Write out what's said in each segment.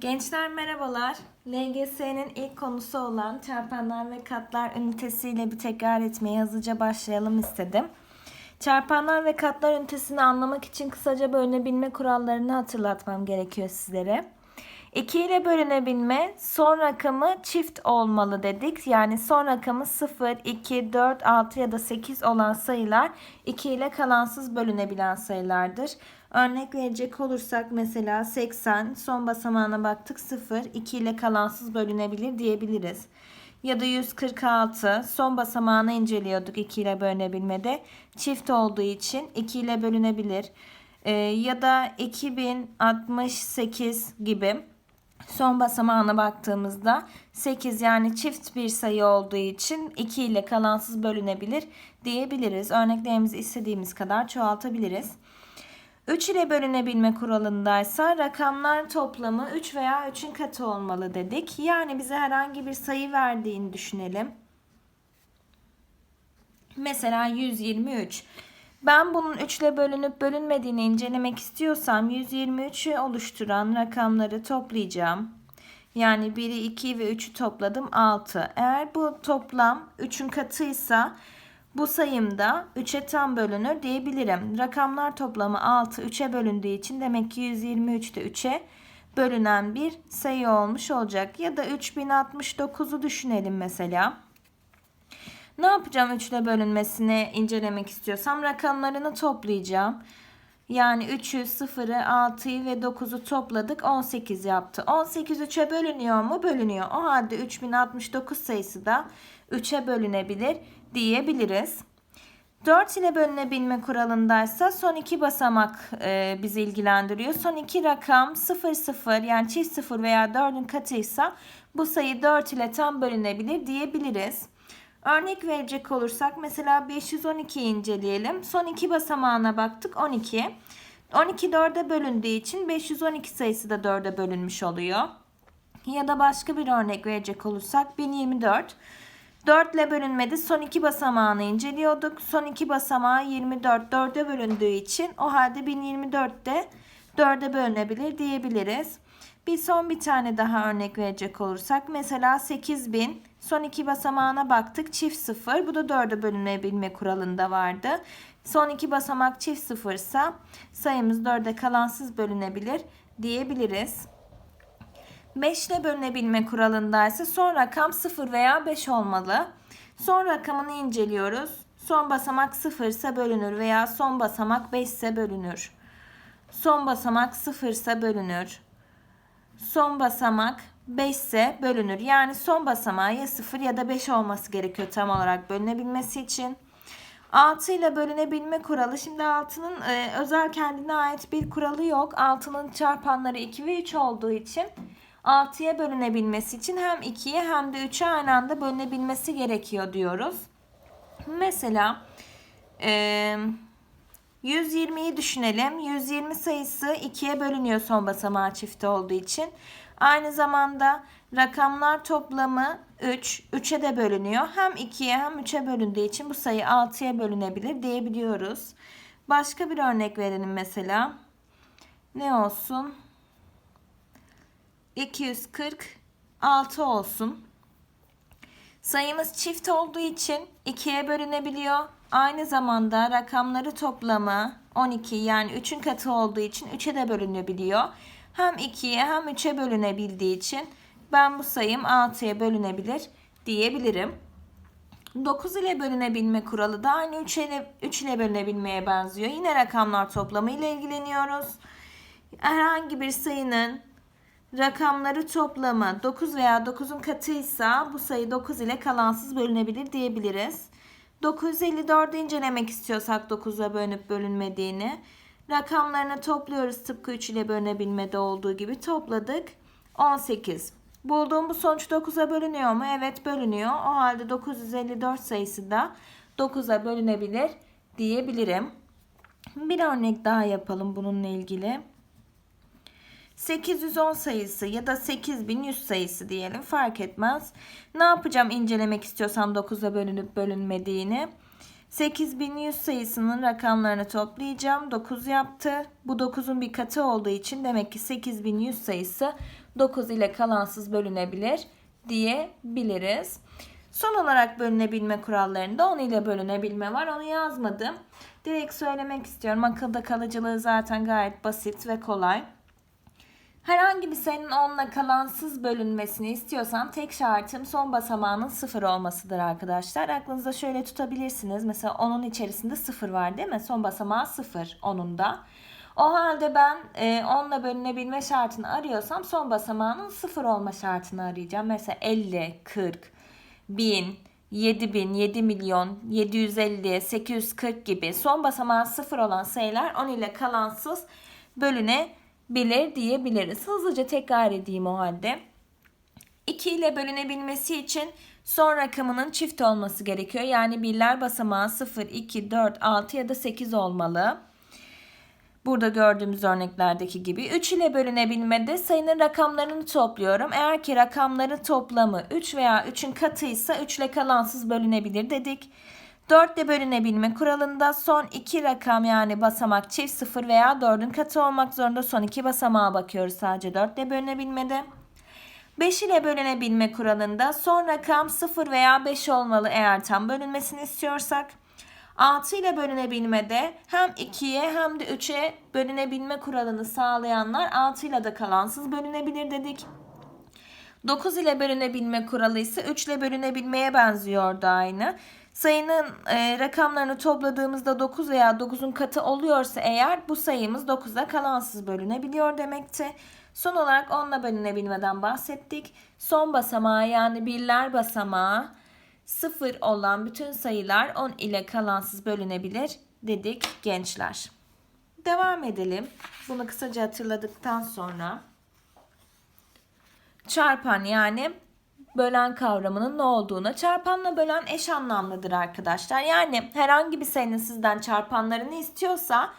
Gençler merhabalar. LGS'nin ilk konusu olan çarpanlar ve katlar ünitesiyle bir tekrar etmeye hızlıca başlayalım istedim. Çarpanlar ve katlar ünitesini anlamak için kısaca bölünebilme kurallarını hatırlatmam gerekiyor sizlere. 2 ile bölünebilme son rakamı çift olmalı dedik. Yani son rakamı 0, 2, 4, 6 ya da 8 olan sayılar 2 ile kalansız bölünebilen sayılardır. Örnek verecek olursak mesela 80 son basamağına baktık 0, 2 ile kalansız bölünebilir diyebiliriz. Ya da 146 son basamağını inceliyorduk 2 ile bölünebilmede. Çift olduğu için 2 ile bölünebilir. Ee, ya da 2068 gibi son basamağına baktığımızda 8 yani çift bir sayı olduğu için 2 ile kalansız bölünebilir diyebiliriz. Örneklerimizi istediğimiz kadar çoğaltabiliriz. 3 ile bölünebilme kuralındaysa rakamlar toplamı 3 veya 3'ün katı olmalı dedik. Yani bize herhangi bir sayı verdiğini düşünelim. Mesela 123. Ben bunun 3 ile bölünüp bölünmediğini incelemek istiyorsam 123'ü oluşturan rakamları toplayacağım. Yani 1'i 2 ve 3'ü topladım 6. Eğer bu toplam 3'ün katıysa bu sayımda 3'e tam bölünür diyebilirim. Rakamlar toplamı 6 3'e bölündüğü için demek ki 123 de 3'e bölünen bir sayı olmuş olacak. Ya da 3069'u düşünelim mesela. Ne yapacağım 3 ile bölünmesini incelemek istiyorsam rakamlarını toplayacağım. Yani 3'ü, 0'ı, 6'yı ve 9'u topladık 18 yaptı. 18 3'e bölünüyor mu? Bölünüyor. O halde 3069 sayısı da 3'e bölünebilir diyebiliriz. 4 ile bölünebilme kuralındaysa son iki basamak e, bizi ilgilendiriyor. Son iki rakam 0 0 yani çift 0 veya 4'ün katıysa bu sayı 4 ile tam bölünebilir diyebiliriz. Örnek verecek olursak mesela 512'yi inceleyelim. Son iki basamağına baktık 12. 12 4'e bölündüğü için 512 sayısı da 4'e bölünmüş oluyor. Ya da başka bir örnek verecek olursak 1024. 4 ile bölünmedi. Son iki basamağını inceliyorduk. Son iki basamağı 24 4'e bölündüğü için o halde 1024 de 4'e bölünebilir diyebiliriz. Bir son bir tane daha örnek verecek olursak mesela 8000 son iki basamağına baktık çift sıfır bu da 4'e bölünebilme kuralında vardı. Son iki basamak çift sıfırsa sayımız 4'e kalansız bölünebilir diyebiliriz. 5 ile bölünebilme kuralındaysa son rakam 0 veya 5 olmalı. Son rakamını inceliyoruz. Son basamak 0 ise bölünür veya son basamak 5 ise bölünür. Son basamak 0 ise bölünür. Son basamak 5 ise bölünür. Yani son basamağı ya 0 ya da 5 olması gerekiyor tam olarak bölünebilmesi için. 6 ile bölünebilme kuralı. Şimdi 6'nın e, özel kendine ait bir kuralı yok. 6'nın çarpanları 2 ve 3 olduğu için 6'ya bölünebilmesi için hem 2'ye hem de 3'e aynı anda bölünebilmesi gerekiyor diyoruz. Mesela e, 120'yi düşünelim. 120 sayısı 2'ye bölünüyor son basamağı çift olduğu için. Aynı zamanda rakamlar toplamı 3. 3'e de bölünüyor. Hem 2'ye hem 3'e bölündüğü için bu sayı 6'ya bölünebilir diyebiliyoruz. Başka bir örnek verelim mesela. Ne olsun? 246 olsun. Sayımız çift olduğu için 2'ye bölünebiliyor. Aynı zamanda rakamları toplamı 12 yani 3'ün katı olduğu için 3'e de bölünebiliyor. Hem 2'ye hem 3'e bölünebildiği için ben bu sayım 6'ya bölünebilir diyebilirim. 9 ile bölünebilme kuralı da aynı 3 ile, 3 ile bölünebilmeye benziyor. Yine rakamlar toplamı ile ilgileniyoruz. Herhangi bir sayının rakamları toplamı 9 veya 9'un katıysa bu sayı 9 ile kalansız bölünebilir diyebiliriz. 954'ü incelemek istiyorsak 9'a bölünüp bölünmediğini rakamlarını topluyoruz tıpkı 3 ile bölünebilmede olduğu gibi topladık. 18. Bulduğum bu sonuç 9'a bölünüyor mu? Evet bölünüyor. O halde 954 sayısı da 9'a bölünebilir diyebilirim. Bir örnek daha yapalım bununla ilgili. 810 sayısı ya da 8100 sayısı diyelim fark etmez. Ne yapacağım incelemek istiyorsam 9'a bölünüp bölünmediğini. 8100 sayısının rakamlarını toplayacağım. 9 yaptı. Bu 9'un bir katı olduğu için demek ki 8100 sayısı 9 ile kalansız bölünebilir diyebiliriz. Son olarak bölünebilme kurallarında 10 ile bölünebilme var. Onu yazmadım. Direkt söylemek istiyorum. Akılda kalıcılığı zaten gayet basit ve kolay. Herhangi bir sayının 10 ile kalansız bölünmesini istiyorsan tek şartım son basamağının 0 olmasıdır arkadaşlar. Aklınızda şöyle tutabilirsiniz. Mesela 10'un içerisinde 0 var değil mi? Son basamağı 0 onun da. O halde ben e, 10 ile bölünebilme şartını arıyorsam son basamağının 0 olma şartını arayacağım. Mesela 50, 40, 1000, 7000, 7 milyon, 750, 840 gibi son basamağı 0 olan sayılar 10 ile kalansız bölünebilir diyebiliriz. Hızlıca tekrar edeyim o halde. 2 ile bölünebilmesi için son rakamının çift olması gerekiyor. Yani birler basamağı 0, 2, 4, 6 ya da 8 olmalı. Burada gördüğümüz örneklerdeki gibi 3 ile bölünebilmede sayının rakamlarını topluyorum. Eğer ki rakamların toplamı 3 veya 3'ün katıysa 3 ile kalansız bölünebilir dedik. 4 ile bölünebilme kuralında son iki rakam yani basamak çift 0 veya 4'ün katı olmak zorunda son iki basamağa bakıyoruz sadece 4 ile bölünebilmede. 5 ile bölünebilme kuralında son rakam 0 veya 5 olmalı eğer tam bölünmesini istiyorsak. 6 ile bölünebilmede hem 2'ye hem de 3'e bölünebilme kuralını sağlayanlar 6 ile de kalansız bölünebilir dedik. 9 ile bölünebilme kuralı ise 3 ile bölünebilmeye benziyor da aynı. Sayının e, rakamlarını topladığımızda 9 veya 9'un katı oluyorsa eğer bu sayımız 9'a kalansız bölünebiliyor demekti. Son olarak 10 ile bölünebilmeden bahsettik. Son basamağı yani birler basamağı 0 olan bütün sayılar 10 ile kalansız bölünebilir dedik gençler. Devam edelim. Bunu kısaca hatırladıktan sonra çarpan yani bölen kavramının ne olduğuna. Çarpanla bölen eş anlamlıdır arkadaşlar. Yani herhangi bir sayının sizden çarpanlarını istiyorsa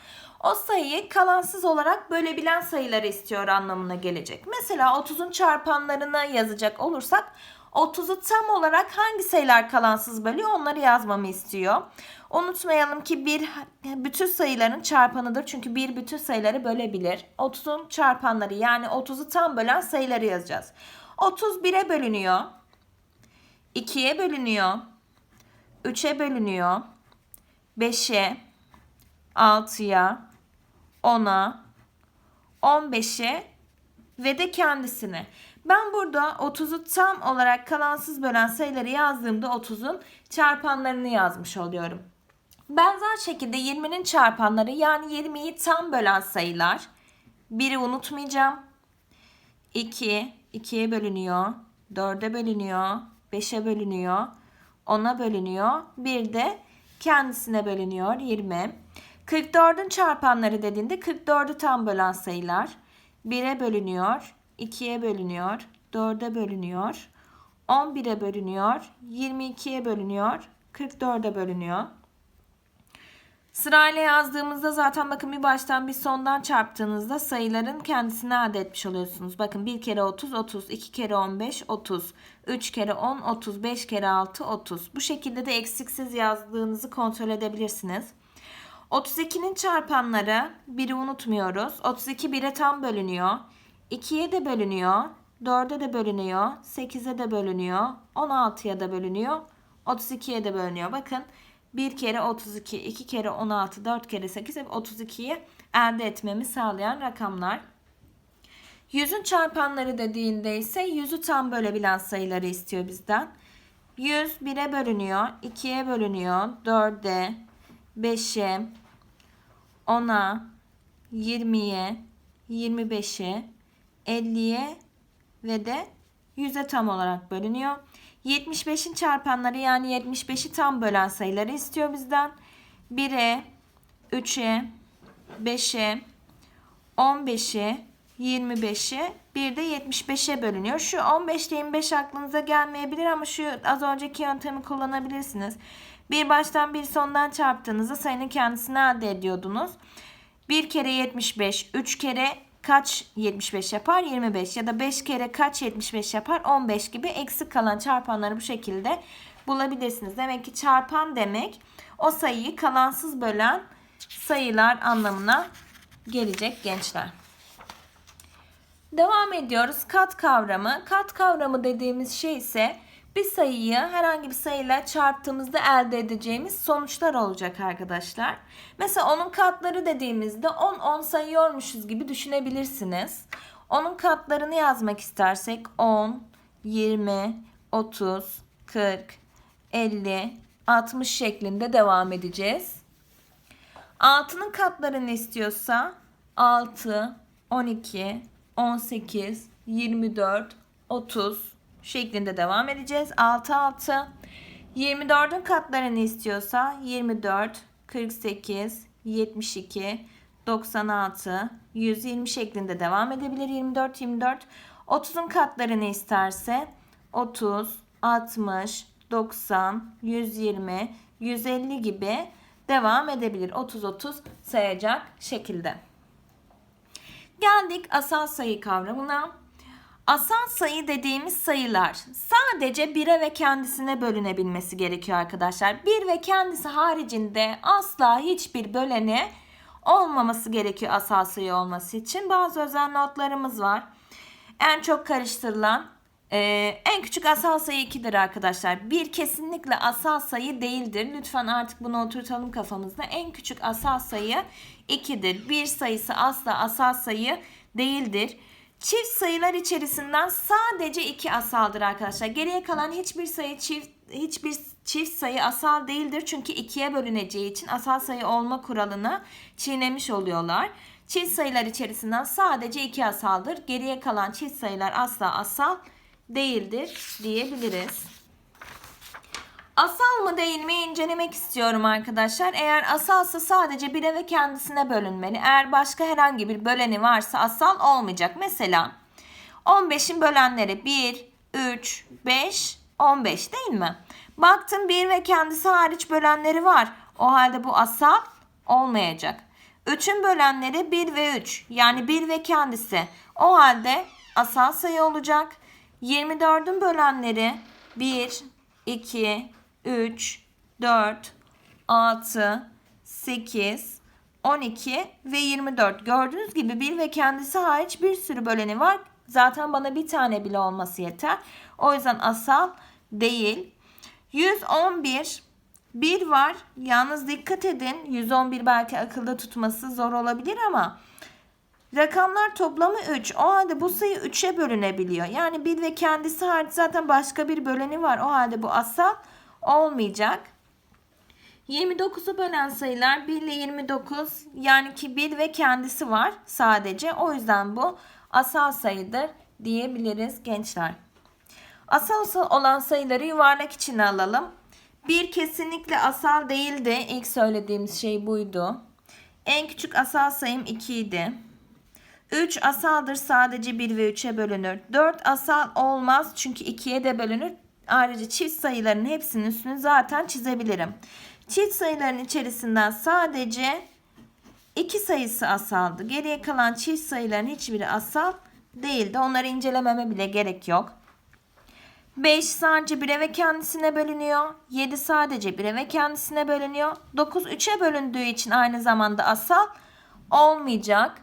o sayıyı kalansız olarak bölebilen sayıları istiyor anlamına gelecek. Mesela 30'un çarpanlarını yazacak olursak 30'u tam olarak hangi sayılar kalansız bölüyor onları yazmamı istiyor. Unutmayalım ki bir bütün sayıların çarpanıdır. Çünkü bir bütün sayıları bölebilir. 30'un çarpanları yani 30'u tam bölen sayıları yazacağız. 31'e bölünüyor. 2'ye bölünüyor. 3'e bölünüyor. 5'e, 6'ya, 10'a, 15'e ve de kendisine. Ben burada 30'u tam olarak kalansız bölen sayıları yazdığımda 30'un çarpanlarını yazmış oluyorum. Benzer şekilde 20'nin çarpanları yani 20'yi tam bölen sayılar. 1'i unutmayacağım. 2, 2'ye bölünüyor. 4'e bölünüyor. 5'e bölünüyor. 10'a bölünüyor. Bir de kendisine bölünüyor 20. 44'ün çarpanları dediğinde 44'ü tam bölen sayılar. 1'e bölünüyor. 2'ye bölünüyor. 4'e bölünüyor. 11'e bölünüyor. 22'ye bölünüyor. 44'e bölünüyor. Sırayla yazdığımızda zaten bakın bir baştan bir sondan çarptığınızda sayıların kendisini elde etmiş oluyorsunuz. Bakın 1 kere 30 30, 2 kere 15 30, 3 kere 10 30, 5 kere 6 30. Bu şekilde de eksiksiz yazdığınızı kontrol edebilirsiniz. 32'nin çarpanları 1'i unutmuyoruz. 32 1'e tam bölünüyor. 2'ye de bölünüyor. 4'e de bölünüyor. 8'e de bölünüyor. 16'ya da bölünüyor. 32'ye de bölünüyor. Bakın 1 kere 32, 2 kere 16, 4 kere 8 hep 32'yi elde etmemi sağlayan rakamlar. Yüzün çarpanları dediğinde ise yüzü tam bölebilen sayıları istiyor bizden. 100 1'e bölünüyor, 2'ye bölünüyor, 4'e, 5'e, 10'a, 20'ye, 25'e, 50'ye ve de 100'e tam olarak bölünüyor. 75'in çarpanları yani 75'i tam bölen sayıları istiyor bizden. 1'e, 3'e, 5'e, 15'e, 25'e, bir de 75'e bölünüyor. Şu 15 ile 25 aklınıza gelmeyebilir ama şu az önceki yöntemi kullanabilirsiniz. Bir baştan bir sondan çarptığınızda sayının kendisini elde ediyordunuz. 1 kere 75, 3 kere kaç 75 yapar? 25 ya da 5 kere kaç 75 yapar? 15 gibi eksik kalan çarpanları bu şekilde bulabilirsiniz. Demek ki çarpan demek o sayıyı kalansız bölen sayılar anlamına gelecek gençler. Devam ediyoruz. Kat kavramı. Kat kavramı dediğimiz şey ise bir sayıyı herhangi bir sayıyla çarptığımızda elde edeceğimiz sonuçlar olacak arkadaşlar. Mesela onun katları dediğimizde 10 10 sayıyormuşuz gibi düşünebilirsiniz. Onun katlarını yazmak istersek 10, 20, 30, 40, 50, 60 şeklinde devam edeceğiz. 6'nın katlarını istiyorsa 6, 12, 18, 24, 30 şeklinde devam edeceğiz. 6, 6. 24'ün katlarını istiyorsa 24, 48, 72, 96, 120 şeklinde devam edebilir. 24, 24. 30'un katlarını isterse 30, 60, 90, 120, 150 gibi devam edebilir. 30, 30 sayacak şekilde. Geldik asal sayı kavramına. Asal sayı dediğimiz sayılar sadece 1'e ve kendisine bölünebilmesi gerekiyor arkadaşlar. 1 ve kendisi haricinde asla hiçbir böleni olmaması gerekiyor asal sayı olması için. Bazı özel notlarımız var. En çok karıştırılan e, en küçük asal sayı 2'dir arkadaşlar. 1 kesinlikle asal sayı değildir. Lütfen artık bunu oturtalım kafamızda. En küçük asal sayı 2'dir. 1 sayısı asla asal sayı değildir. Çift sayılar içerisinden sadece 2 asaldır arkadaşlar. Geriye kalan hiçbir sayı çift hiçbir çift sayı asal değildir. Çünkü ikiye bölüneceği için asal sayı olma kuralını çiğnemiş oluyorlar. Çift sayılar içerisinden sadece 2 asaldır. Geriye kalan çift sayılar asla asal değildir diyebiliriz. Asal mı değil mi incelemek istiyorum arkadaşlar. Eğer asalsa sadece 1'e ve kendisine bölünmeli. Eğer başka herhangi bir böleni varsa asal olmayacak. Mesela 15'in bölenleri 1, 3, 5, 15 değil mi? Baktım 1 ve kendisi hariç bölenleri var. O halde bu asal olmayacak. 3'ün bölenleri 1 ve 3 yani 1 ve kendisi. O halde asal sayı olacak. 24'ün bölenleri 1, 2, 3, 4, 6, 8, 12 ve 24. Gördüğünüz gibi 1 ve kendisi hariç bir sürü böleni var. Zaten bana bir tane bile olması yeter. O yüzden asal değil. 111 1 var. Yalnız dikkat edin. 111 belki akılda tutması zor olabilir ama Rakamlar toplamı 3. O halde bu sayı 3'e bölünebiliyor. Yani 1 ve kendisi hariç zaten başka bir böleni var. O halde bu asal olmayacak. 29'u bölen sayılar 1 ile 29 yani ki 1 ve kendisi var sadece. O yüzden bu asal sayıdır diyebiliriz gençler. Asal olan sayıları yuvarlak içine alalım. 1 kesinlikle asal değildi. İlk söylediğimiz şey buydu. En küçük asal sayım 2 idi. 3 asaldır sadece 1 ve 3'e bölünür. 4 asal olmaz çünkü 2'ye de bölünür. Ayrıca çift sayıların hepsinin üstünü zaten çizebilirim. Çift sayıların içerisinden sadece 2 sayısı asaldı. Geriye kalan çift sayıların hiçbiri asal değildi. Onları incelememe bile gerek yok. 5 sadece 1'e ve kendisine bölünüyor. 7 sadece 1'e ve kendisine bölünüyor. 9 3'e bölündüğü için aynı zamanda asal olmayacak.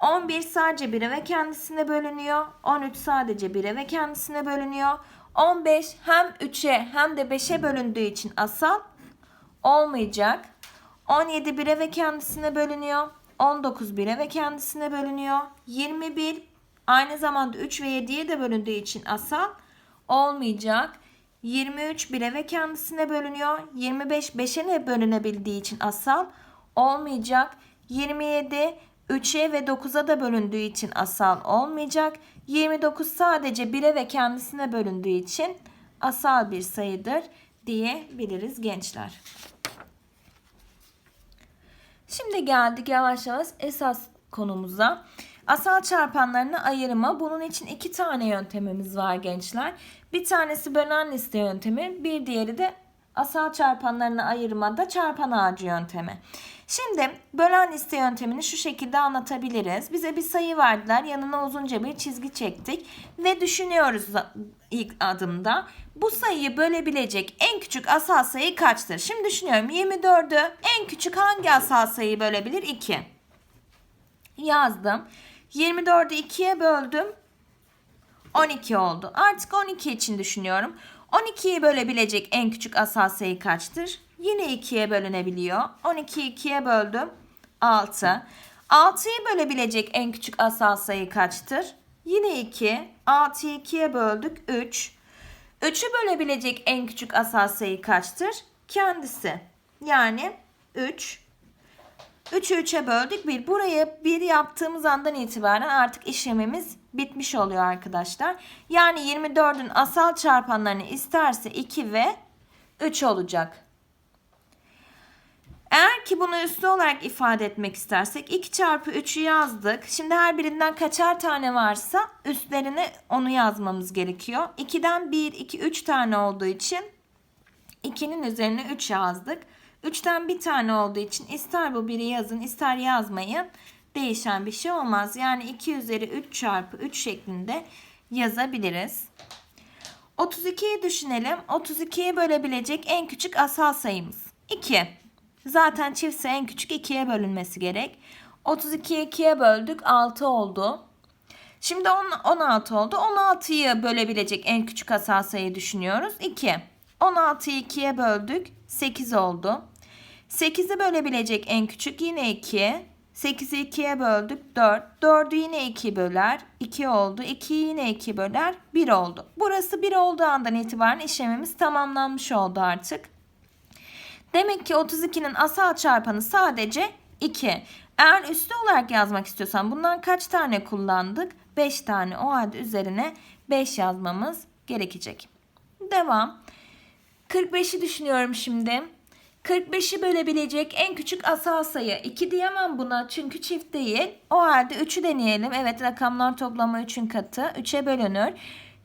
11 sadece 1'e ve kendisine bölünüyor. 13 sadece 1'e ve kendisine bölünüyor. 15 hem 3'e hem de 5'e bölündüğü için asal olmayacak. 17 1'e ve kendisine bölünüyor. 19 1'e ve kendisine bölünüyor. 21 aynı zamanda 3 ve 7'ye de bölündüğü için asal olmayacak. 23 1'e ve kendisine bölünüyor. 25 5'e de bölünebildiği için asal olmayacak. 27 3'e ve 9'a da bölündüğü için asal olmayacak. 29 sadece 1'e ve kendisine bölündüğü için asal bir sayıdır diyebiliriz gençler. Şimdi geldik yavaş yavaş esas konumuza. Asal çarpanlarını ayırma. Bunun için iki tane yöntemimiz var gençler. Bir tanesi bölen liste yöntemi, bir diğeri de Asal çarpanlarını ayırmada çarpan ağacı yöntemi. Şimdi bölen liste yöntemini şu şekilde anlatabiliriz. Bize bir sayı verdiler. Yanına uzunca bir çizgi çektik. Ve düşünüyoruz ilk adımda. Bu sayıyı bölebilecek en küçük asal sayı kaçtır? Şimdi düşünüyorum 24'ü en küçük hangi asal sayıyı bölebilir? 2. Yazdım. 24'ü 2'ye böldüm. 12 oldu. Artık 12 için düşünüyorum. 12'yi bölebilecek en küçük asal sayı kaçtır? Yine 2'ye bölünebiliyor. 12'yi 2'ye böldüm. 6. 6'yı bölebilecek en küçük asal sayı kaçtır? Yine 2. 6'yı 2'ye böldük. 3. 3'ü bölebilecek en küçük asal sayı kaçtır? Kendisi. Yani 3. 3'ü 3'e böldük 1. Buraya 1 yaptığımız andan itibaren artık işlemimiz bitmiş oluyor arkadaşlar. Yani 24'ün asal çarpanlarını isterse 2 ve 3 olacak. Eğer ki bunu üslü olarak ifade etmek istersek 2 çarpı 3'ü yazdık. Şimdi her birinden kaçar tane varsa üstlerine onu yazmamız gerekiyor. 2'den 1, 2, 3 tane olduğu için 2'nin üzerine 3 yazdık. 3'ten bir tane olduğu için ister bu 1'i yazın ister yazmayın. Değişen bir şey olmaz. Yani 2 üzeri 3 çarpı 3 şeklinde yazabiliriz. 32'yi düşünelim. 32'ye bölebilecek en küçük asal sayımız 2. Zaten çiftse en küçük 2'ye bölünmesi gerek. 32'yi 2'ye böldük 6 oldu. Şimdi 16 oldu. 16'yı bölebilecek en küçük asal sayı düşünüyoruz. 2. 16'yı 2'ye böldük. 8 oldu. 8'i bölebilecek en küçük yine 2. 8'i 2'ye böldük 4. 4'ü yine 2 böler. 2 oldu. 2'yi yine 2 böler. 1 oldu. Burası 1 olduğu andan itibaren işlemimiz tamamlanmış oldu artık. Demek ki 32'nin asal çarpanı sadece 2. Eğer üstü olarak yazmak istiyorsan bundan kaç tane kullandık? 5 tane. O halde üzerine 5 yazmamız gerekecek. Devam. 45'i düşünüyorum şimdi. 45'i bölebilecek en küçük asal sayı. 2 diyemem buna çünkü çift değil. O halde 3'ü deneyelim. Evet rakamlar toplamı 3'ün katı. 3'e bölünür.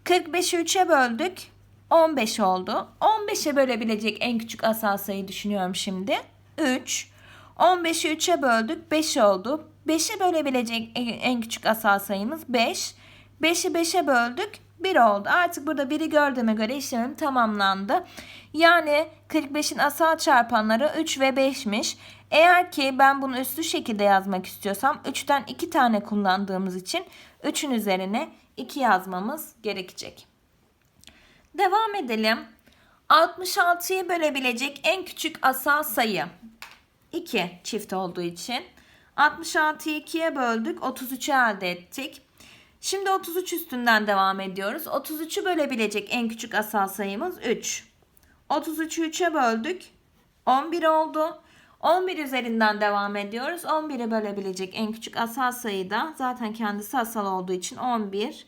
45'i 3'e böldük. 15 oldu. 15'e bölebilecek en küçük asal sayı düşünüyorum şimdi. 3. 15'i 3'e böldük. 5 oldu. 5'e bölebilecek en küçük asal sayımız 5. 5'i 5'e böldük. 1 oldu. Artık burada 1'i gördüğüme göre işlemim tamamlandı. Yani 45'in asal çarpanları 3 ve 5'miş. Eğer ki ben bunu üslü şekilde yazmak istiyorsam 3'ten 2 tane kullandığımız için 3'ün üzerine 2 yazmamız gerekecek. Devam edelim. 66'yı bölebilecek en küçük asal sayı 2 çift olduğu için. 66'yı 2'ye böldük. 33'ü elde ettik. Şimdi 33 üstünden devam ediyoruz. 33'ü bölebilecek en küçük asal sayımız 3. 33'ü 3'e böldük. 11 oldu. 11 üzerinden devam ediyoruz. 11'i bölebilecek en küçük asal sayı da zaten kendisi asal olduğu için 11.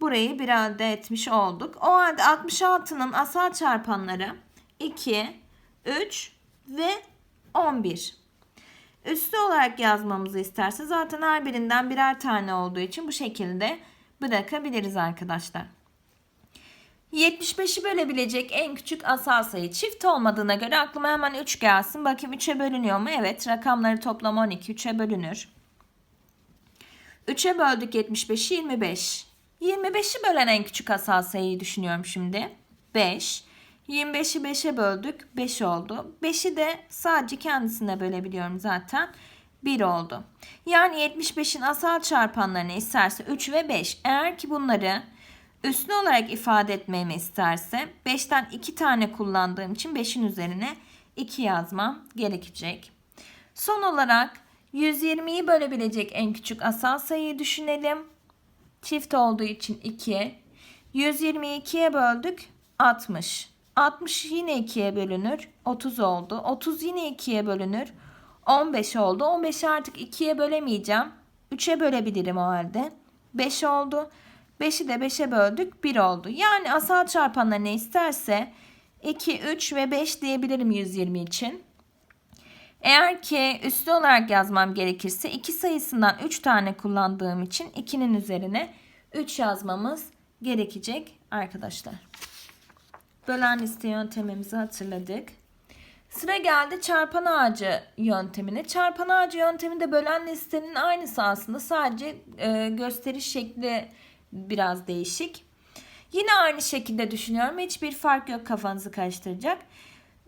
Burayı bir elde etmiş olduk. O halde 66'nın asal çarpanları 2, 3 ve 11. Üstü olarak yazmamızı isterse zaten her birinden birer tane olduğu için bu şekilde bırakabiliriz arkadaşlar. 75'i bölebilecek en küçük asal sayı çift olmadığına göre aklıma hemen 3 gelsin. Bakayım 3'e bölünüyor mu? Evet rakamları toplam 12 3'e bölünür. 3'e böldük 75'i 25. 25'i bölen en küçük asal sayıyı düşünüyorum şimdi. 5. 25'i 5'e böldük. 5 oldu. 5'i de sadece kendisine bölebiliyorum zaten. 1 oldu. Yani 75'in asal çarpanlarını isterse 3 ve 5. Eğer ki bunları üslü olarak ifade etmemi isterse 5'ten 2 tane kullandığım için 5'in üzerine 2 yazmam gerekecek. Son olarak 120'yi bölebilecek en küçük asal sayıyı düşünelim. Çift olduğu için 2. 122'ye böldük 60. 60 yine 2'ye bölünür. 30 oldu. 30 yine 2'ye bölünür. 15 oldu. 15'i artık 2'ye bölemeyeceğim. 3'e bölebilirim o halde. 5 oldu. 5'i de 5'e böldük. 1 oldu. Yani asal çarpanlar ne isterse 2, 3 ve 5 diyebilirim 120 için. Eğer ki üslü olarak yazmam gerekirse 2 sayısından 3 tane kullandığım için 2'nin üzerine 3 yazmamız gerekecek arkadaşlar. Bölen liste yöntemimizi hatırladık. Sıra geldi çarpan ağacı yöntemine. Çarpan ağacı yönteminde bölen listenin aynısı aslında. Sadece e, gösteriş şekli biraz değişik. Yine aynı şekilde düşünüyorum. Hiçbir fark yok kafanızı karıştıracak.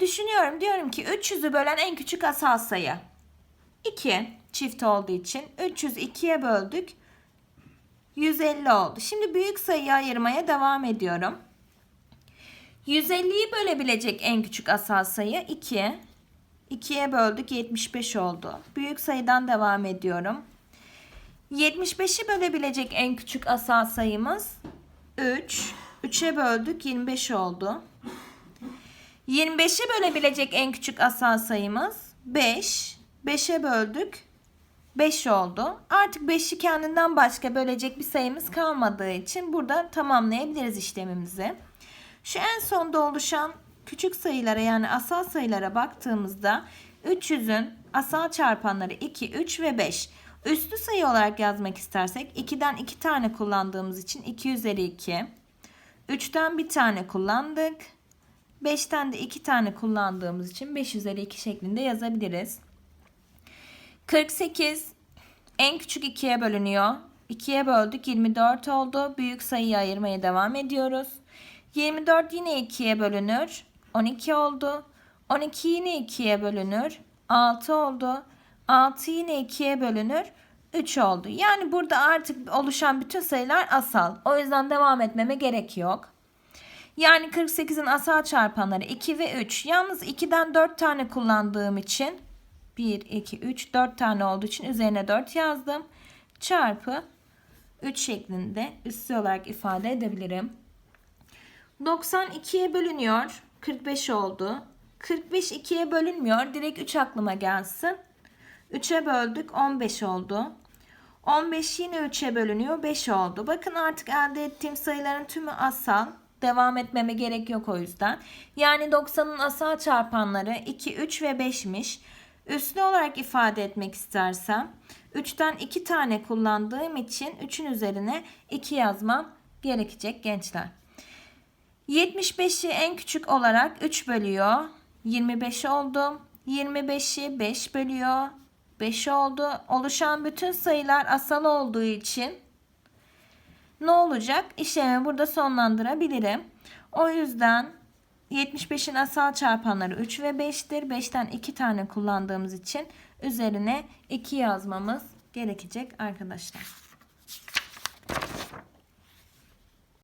Düşünüyorum diyorum ki 300'ü bölen en küçük asal sayı. 2 çift olduğu için 300 2'ye böldük. 150 oldu. Şimdi büyük sayıyı ayırmaya devam ediyorum. 150'yi bölebilecek en küçük asal sayı 2. 2'ye böldük 75 oldu. Büyük sayıdan devam ediyorum. 75'i bölebilecek en küçük asal sayımız 3. 3'e böldük 25 oldu. 25'i bölebilecek en küçük asal sayımız 5. 5'e böldük 5 oldu. Artık 5'i kendinden başka bölecek bir sayımız kalmadığı için burada tamamlayabiliriz işlemimizi. Şu en sonda oluşan küçük sayılara yani asal sayılara baktığımızda 300'ün asal çarpanları 2, 3 ve 5. Üstü sayı olarak yazmak istersek 2'den 2 tane kullandığımız için 2 üzeri 2. 3'ten bir tane kullandık. 5'ten de 2 tane kullandığımız için 5 üzeri 2 şeklinde yazabiliriz. 48 en küçük 2'ye bölünüyor. 2'ye böldük 24 oldu. Büyük sayıyı ayırmaya devam ediyoruz. 24 yine 2'ye bölünür. 12 oldu. 12 yine 2'ye bölünür. 6 oldu. 6 yine 2'ye bölünür. 3 oldu. Yani burada artık oluşan bütün sayılar asal. O yüzden devam etmeme gerek yok. Yani 48'in asal çarpanları 2 ve 3. Yalnız 2'den 4 tane kullandığım için 1, 2, 3, 4 tane olduğu için üzerine 4 yazdım. Çarpı 3 şeklinde üstü olarak ifade edebilirim. 92'ye bölünüyor. 45 oldu. 45 2'ye bölünmüyor. Direkt 3 aklıma gelsin. 3'e böldük 15 oldu. 15 yine 3'e bölünüyor 5 oldu. Bakın artık elde ettiğim sayıların tümü asal. Devam etmeme gerek yok o yüzden. Yani 90'ın asal çarpanları 2, 3 ve 5'miş. Üslü olarak ifade etmek istersem 3'ten 2 tane kullandığım için 3'ün üzerine 2 yazmam gerekecek gençler. 75'i en küçük olarak 3 bölüyor. 25 oldu. 25'i 5 bölüyor. 5 oldu. Oluşan bütün sayılar asal olduğu için ne olacak? İşlemi burada sonlandırabilirim. O yüzden 75'in asal çarpanları 3 ve 5'tir. 5'ten 2 tane kullandığımız için üzerine 2 yazmamız gerekecek arkadaşlar.